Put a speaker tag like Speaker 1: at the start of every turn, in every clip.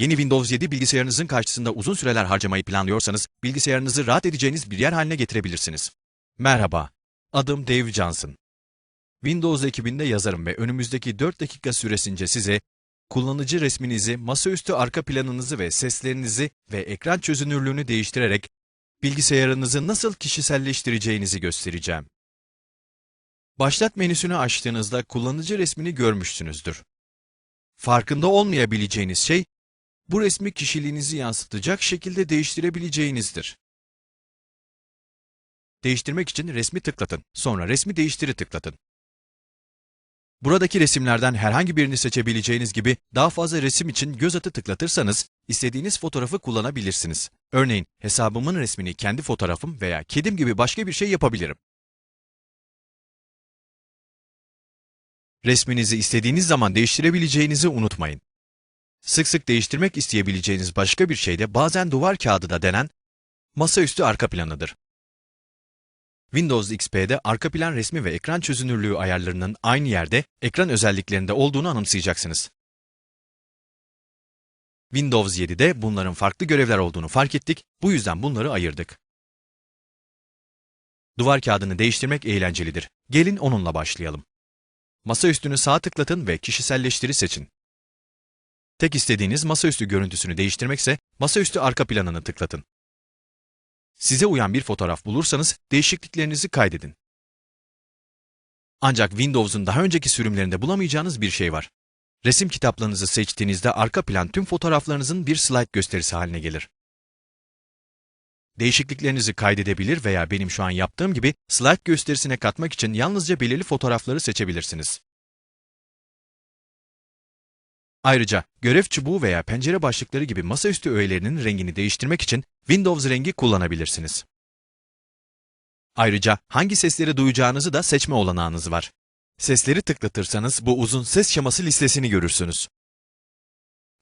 Speaker 1: Yeni Windows 7 bilgisayarınızın karşısında uzun süreler harcamayı planlıyorsanız, bilgisayarınızı rahat edeceğiniz bir yer haline getirebilirsiniz. Merhaba, adım Dave Johnson. Windows ekibinde yazarım ve önümüzdeki 4 dakika süresince size kullanıcı resminizi, masaüstü arka planınızı ve seslerinizi ve ekran çözünürlüğünü değiştirerek bilgisayarınızı nasıl kişiselleştireceğinizi göstereceğim. Başlat menüsünü açtığınızda kullanıcı resmini görmüşsünüzdür. Farkında olmayabileceğiniz şey, bu resmi kişiliğinizi yansıtacak şekilde değiştirebileceğinizdir. Değiştirmek için resmi tıklatın, sonra resmi değiştiri tıklatın. Buradaki resimlerden herhangi birini seçebileceğiniz gibi daha fazla resim için göz atı tıklatırsanız istediğiniz fotoğrafı kullanabilirsiniz. Örneğin hesabımın resmini kendi fotoğrafım veya kedim gibi başka bir şey yapabilirim. Resminizi istediğiniz zaman değiştirebileceğinizi unutmayın. Sık sık değiştirmek isteyebileceğiniz başka bir şey de bazen duvar kağıdı da denen masaüstü arka planıdır. Windows XP'de arka plan resmi ve ekran çözünürlüğü ayarlarının aynı yerde ekran özelliklerinde olduğunu anımsayacaksınız. Windows 7'de bunların farklı görevler olduğunu fark ettik, bu yüzden bunları ayırdık. Duvar kağıdını değiştirmek eğlencelidir. Gelin onunla başlayalım. Masaüstünü sağ tıklatın ve kişiselleştiri seçin. Tek istediğiniz masaüstü görüntüsünü değiştirmekse masaüstü arka planını tıklatın. Size uyan bir fotoğraf bulursanız değişikliklerinizi kaydedin. Ancak Windows'un daha önceki sürümlerinde bulamayacağınız bir şey var. Resim kitaplarınızı seçtiğinizde arka plan tüm fotoğraflarınızın bir slide gösterisi haline gelir. Değişikliklerinizi kaydedebilir veya benim şu an yaptığım gibi slide gösterisine katmak için yalnızca belirli fotoğrafları seçebilirsiniz. Ayrıca görev çubuğu veya pencere başlıkları gibi masaüstü öğelerinin rengini değiştirmek için Windows rengi kullanabilirsiniz. Ayrıca hangi sesleri duyacağınızı da seçme olanağınız var. Sesleri tıklatırsanız bu uzun ses şeması listesini görürsünüz.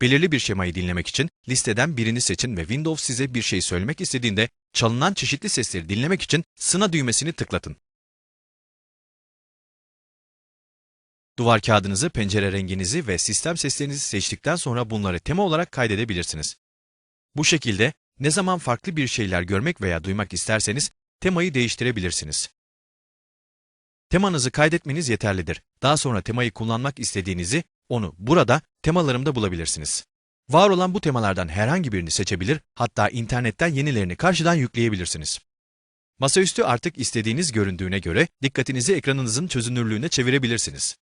Speaker 1: Belirli bir şemayı dinlemek için listeden birini seçin ve Windows size bir şey söylemek istediğinde çalınan çeşitli sesleri dinlemek için sına düğmesini tıklatın. Duvar kağıdınızı, pencere renginizi ve sistem seslerinizi seçtikten sonra bunları tema olarak kaydedebilirsiniz. Bu şekilde ne zaman farklı bir şeyler görmek veya duymak isterseniz temayı değiştirebilirsiniz. Temanızı kaydetmeniz yeterlidir. Daha sonra temayı kullanmak istediğinizi onu burada temalarımda bulabilirsiniz. Var olan bu temalardan herhangi birini seçebilir, hatta internetten yenilerini karşıdan yükleyebilirsiniz. Masaüstü artık istediğiniz göründüğüne göre dikkatinizi ekranınızın çözünürlüğüne çevirebilirsiniz.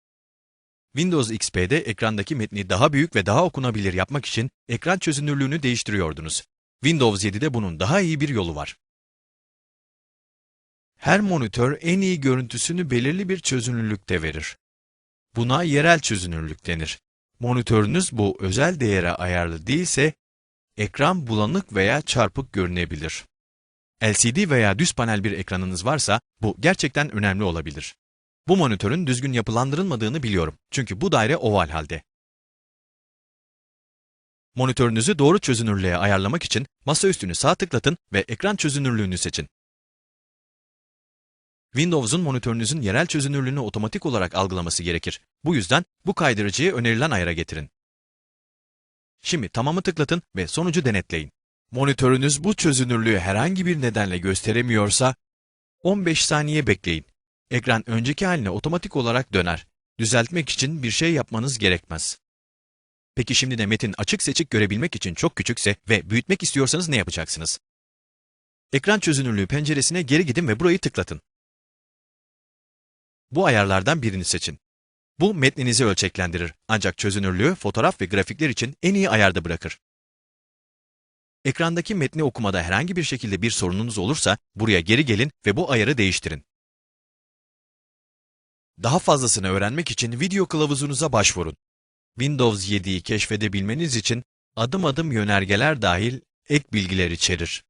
Speaker 1: Windows XP'de ekrandaki metni daha büyük ve daha okunabilir yapmak için ekran çözünürlüğünü değiştiriyordunuz. Windows 7'de bunun daha iyi bir yolu var. Her monitör en iyi görüntüsünü belirli bir çözünürlükte verir. Buna yerel çözünürlük denir. Monitörünüz bu özel değere ayarlı değilse, ekran bulanık veya çarpık görünebilir. LCD veya düz panel bir ekranınız varsa, bu gerçekten önemli olabilir. Bu monitörün düzgün yapılandırılmadığını biliyorum. Çünkü bu daire oval halde. Monitörünüzü doğru çözünürlüğe ayarlamak için masaüstünü sağ tıklatın ve ekran çözünürlüğünü seçin. Windows'un monitörünüzün yerel çözünürlüğünü otomatik olarak algılaması gerekir. Bu yüzden bu kaydırıcıyı önerilen ayara getirin. Şimdi tamamı tıklatın ve sonucu denetleyin. Monitörünüz bu çözünürlüğü herhangi bir nedenle gösteremiyorsa 15 saniye bekleyin. Ekran önceki haline otomatik olarak döner. Düzeltmek için bir şey yapmanız gerekmez. Peki şimdi de metin açık seçik görebilmek için çok küçükse ve büyütmek istiyorsanız ne yapacaksınız? Ekran çözünürlüğü penceresine geri gidin ve burayı tıklatın. Bu ayarlardan birini seçin. Bu metninizi ölçeklendirir ancak çözünürlüğü fotoğraf ve grafikler için en iyi ayarda bırakır. Ekrandaki metni okumada herhangi bir şekilde bir sorununuz olursa buraya geri gelin ve bu ayarı değiştirin. Daha fazlasını öğrenmek için video kılavuzunuza başvurun. Windows 7'yi keşfedebilmeniz için adım adım yönergeler dahil ek bilgiler içerir.